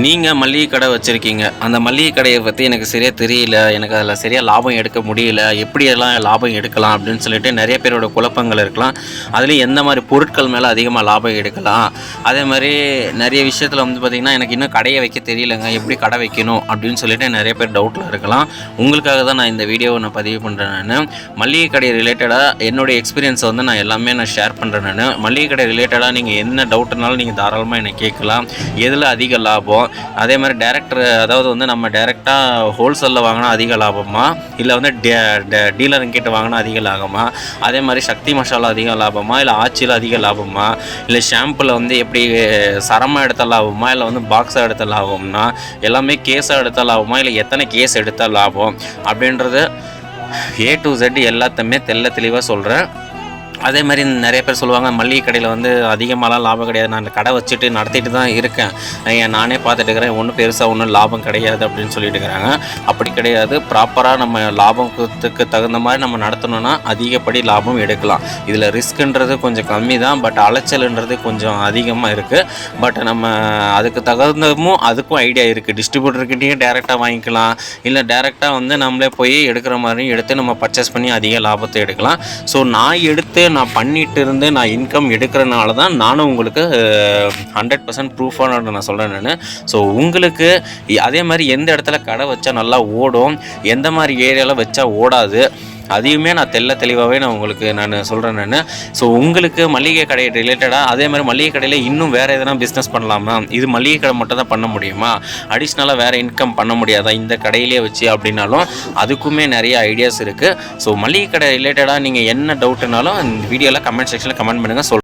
நீங்கள் மளிகை கடை வச்சுருக்கீங்க. அந்த மளிகை கடையை பற்றி எனக்கு சரியாக தெரியல. எனக்கு அதில் சரியாக லாபம் எடுக்க முடியல. எப்படியெல்லாம் லாபம் எடுக்கலாம் அப்படின்னு சொல்லிட்டு நிறைய பேரோட குழப்பங்கள் இருக்கலாம். அதுலேயும் எந்த மாதிரி பொருட்கள் மேலே அதிகமாக லாபம் எடுக்கலாம். அதே மாதிரி நிறைய விஷயத்தில் வந்து பார்த்திங்கன்னா எனக்கு இன்னும் கடையை வைக்க தெரியலங்க. எப்படி கடை வைக்கணும் அப்படின்னு சொல்லிட்டு நிறைய பேர் டவுட்டில் இருக்கலாம். உங்களுக்காக தான் நான் இந்த வீடியோவை நான் பதிவு பண்ணுறேன் நான். மளிகை கடை ரிலேட்டடாக என்னுடைய எக்ஸ்பீரியன்ஸை வந்து நான் எல்லாமே நான் ஷேர் பண்ணுறேன் நான். மளிகை கடை ரிலேட்டடாக நீங்கள் என்ன டவுட்னாலும் நீங்கள் தாராளமாக என்னை கேட்கலாம். எதில் அதிக லாபம்? அதே மாதிரி டேரக்டர் அதாவது வந்து நம்ம டேரெக்டாக ஹோல்சேலில் வாங்கினா அதிக லாபமா? இல்லை வந்து டீலருங்கிட்ட வாங்கினா அதிக லாபமா? அதே மாதிரி சக்தி மசாலா அதிக லாபமா? இல்லை ஆச்சியில் அதிக லாபமா? இல்லை ஷாம்பில் வந்து எப்படி சரமாக எடுத்த லாபமா? இல்லை வந்து பாக்ஸாக எடுத்த லாபம்னா? எல்லாமே கேஸாக எடுத்த லாபமா? இல்லை எத்தனை கேஸ் எடுத்தால் லாபம்? அப்படின்றது ஏ டு ஜெட் எல்லாத்தையுமே தெல்ல தெளிவாக சொல்கிறேன் அதே மாதிரி நிறைய பேர் சொல்லுவாங்க மளிகை கடையில் வந்து அதிகமாகலாம் லாபம் கிடையாது. நான் கடை வச்சுட்டு நடத்திட்டு தான் இருக்கேன். ஏன் நானே பார்த்துட்டு இருக்கிறேன். ஒன்றும் பெருசாக ஒன்றும் லாபம் கிடையாது அப்படின்னு சொல்லிட்டு இருக்கிறாங்க. அப்படி கிடையாது. ப்ராப்பராக நம்ம லாபத்துக்கு தகுந்த மாதிரி நம்ம நடத்தணும்னா அதிகப்படி லாபம் எடுக்கலாம். இதில் ரிஸ்க்குன்றது கொஞ்சம் கம்மி தான். பட் அலைச்சல்ன்றது கொஞ்சம் அதிகமாக இருக்குது பட் நம்ம அதுக்கு தகுந்தமும் அதுக்கும் ஐடியா இருக்குது டிஸ்ட்ரிபியூட்டர்கிட்டையும் டேரெக்டாக வாங்கிக்கலாம். இல்லை டேரெக்டாக வந்து நம்மளே போய் எடுக்கிற மாதிரியும் எடுத்து நம்ம பர்ச்சேஸ் பண்ணி அதிக லாபத்தை எடுக்கலாம். ஸோ நான் எடுத்து நான் பண்ணிட்டு இருந்து நான் இன்கம் எடுக்கிறனால தான் நானும் உங்களுக்கு ஹண்ட்ரட் பர்சன்ட் ப்ரூஃபான நான் சொல்கிறேன் நான். ஸோ உங்களுக்கு அதே மாதிரி எந்த இடத்துல கடை வச்சா நல்லா ஓடும் எந்த மாதிரி ஏரியாவில் வச்சா ஓடாது அதையுமே நான் தெள்ள தெளிவாகவே நான் உங்களுக்கு நான் சொல்கிறேன் நான். ஸோ உங்களுக்கு மளிகை கடை ரிலேட்டடாக அதே மாதிரி மளிகை கடையில் இன்னும் வேறு எதனா பிஸ்னஸ் பண்ணலாமா? இது மளிகை கடை மட்டும் தான் பண்ண முடியுமா? அடிஷ்னலாக வேறு இன்கம் பண்ண முடியாதா? இந்த கடையிலே வச்சு அப்படின்னாலும் அதுக்குமே நிறைய ஐடியாஸ் இருக்குது ஸோ மளிகை கடை ரிலேட்டடாக நீங்கள் என்ன டவுட்னாலும் இந்த வீடியோவில் கமெண்ட் செக்ஷனில் கமெண்ட் பண்ணுங்கள் சொல்